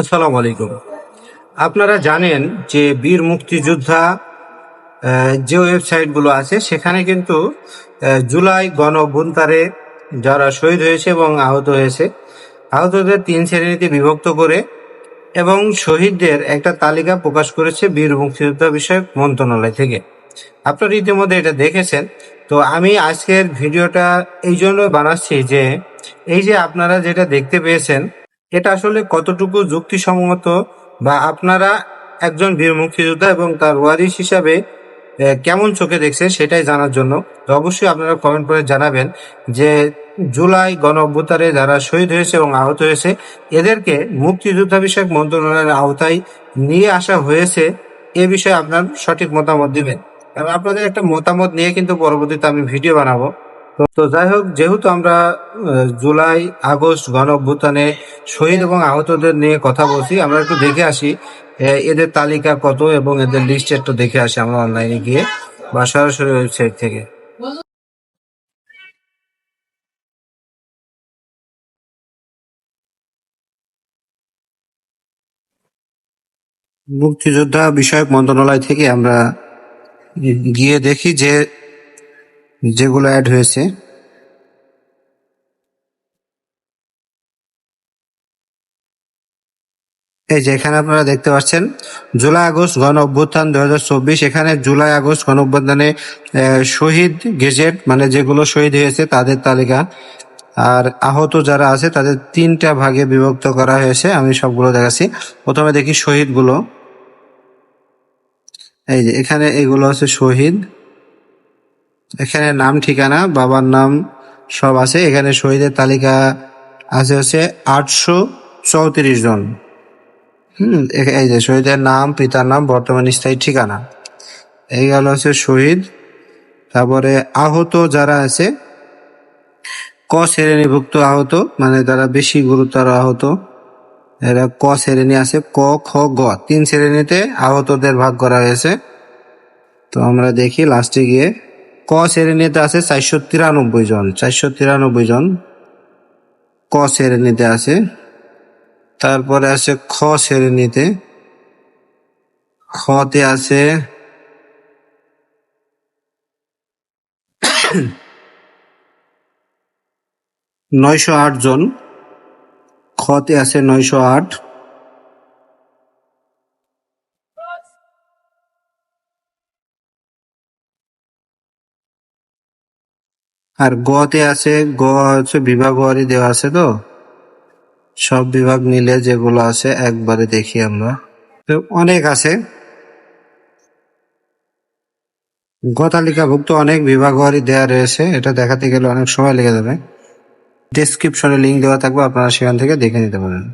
আসসালামু আলাইকুম। আপনারা জানেন যে বীর মুক্তিযোদ্ধা যে ওয়েবসাইটগুলো আছে, সেখানে কিন্তু জুলাই গণ অভ্যুত্থানে যারা শহীদ হয়েছে এবং আহত হয়েছে, আহতদের তিন শ্রেণীতে বিভক্ত করে এবং শহীদদের একটা তালিকা প্রকাশ করেছে বীর মুক্তিযোদ্ধা বিষয়ক মন্ত্রণালয় থেকে। আপনারা ইতিমধ্যে এটা দেখেছেন। তো আমি আজকের ভিডিওটা এই জন্য বানাচ্ছি যে, এই যে আপনারা যেটা দেখতে পেয়েছেন এটা আসলে কতটুকু যুক্তিসম্মত বা আপনারা একজন বীর মুক্তিযোদ্ধা এবং তার ওয়ারিশ হিসাবে কেমন চোখে দেখছে সেটাই জানার জন্য। অবশ্যই আপনারা কমেন্ট করে জানাবেন যে জুলাই গণ অভ্যুত্থানে যারা শহীদ হয়েছে এবং আহত হয়েছে, এদেরকে মুক্তিযোদ্ধা বিষয়ক মন্ত্রণালয়ের আওতায় নিয়ে আসা হয়েছে। এ বিষয়ে আপনার সঠিক মতামত দিবেন। আপনাদের একটা মতামত নিয়ে কিন্তু পরবর্তীতে আমি ভিডিও বানাবো। তো- যাই হোক, যেহেতু আমরা জুলাই, আগস্ট গণ অভ্যুত্থানে শহীদ এবং আহতদের নিয়ে কথা বলছি, আমরা একটু দেখে আসি এদের তালিকা কত এবং এদের লিস্ট একটু দেখে আসি আমরা অনলাইনে গিয়ে বা সরাসরি ওয়েবসাইট থেকে। মুক্তিযোদ্ধা বিষয়ক মন্ত্রণালয় থেকে আমরা গিয়ে দেখি যে যেগুলো অ্যাড হয়েছে। এই যে এখানে আপনারা দেখতে পাচ্ছেন, জুলাই আগস্ট গণ অভ্যুত্থান দু হাজার চব্বিশ, এখানে জুলাই আগস্ট গণ অভ্যুত্থানে শহীদ গেজেট মানে যেগুলো শহীদ হয়েছে তাদের তালিকা। আর আহত যারা আছে, তাদের তিনটা ভাগে বিভক্ত করা হয়েছে, আমি সবগুলো দেখাচ্ছি। প্রথমে দেখি শহীদগুলো। এই যে এখানে এগুলো আছে শহীদ এখানে নাম, ঠিকানা, বাবার নাম সব আছে। এখানে শহীদের তালিকা আছে হচ্ছে আটশো চৌত্রিশ জন। হুম এই যে শহীদের নাম, পিতার নাম, বর্তমান স্থায়ী ঠিকানা। এই গেল হচ্ছে শহীদ। তারপরে আহত যারা আছে, ক শ্রেণীভুক্ত আহত মানে যারা বেশি গুরুতর আহত, এরা ক শ্রেণি আছে, ক, খ, গ। তিন শ্রেণীতে আহতদের ভাগ করা হয়েছে। তো আমরা দেখি লাস্টে গিয়ে ক শ্রেণীতে আছে চারশো তিরানব্বই জন। চারশো তিরানব্বই জন ক শ্রেণীতে আছে। তারপরে আছে খ শ্রেণীতে খতে আছে নয়শো আট জন। খতে আছে নয়শো আট। আর গতে আছে, গ হচ্ছে বিভাগ ওয়ারি দেওয়া আছে তো? সব বিভাগ মিলে যেগুলো আছে একবারে দেখি আমরা। তো অনেক আছে। গ তালিকাভুক্ত অনেক বিভাগ ওয়ারি দেওয়া রয়েছে, এটা দেখাতে গেলে অনেক সময় লেগে যাবে। ডেসক্রিপশনে লিঙ্ক দেওয়া থাকবে, আপনারা সেখান থেকে দেখে নিতে পারেন।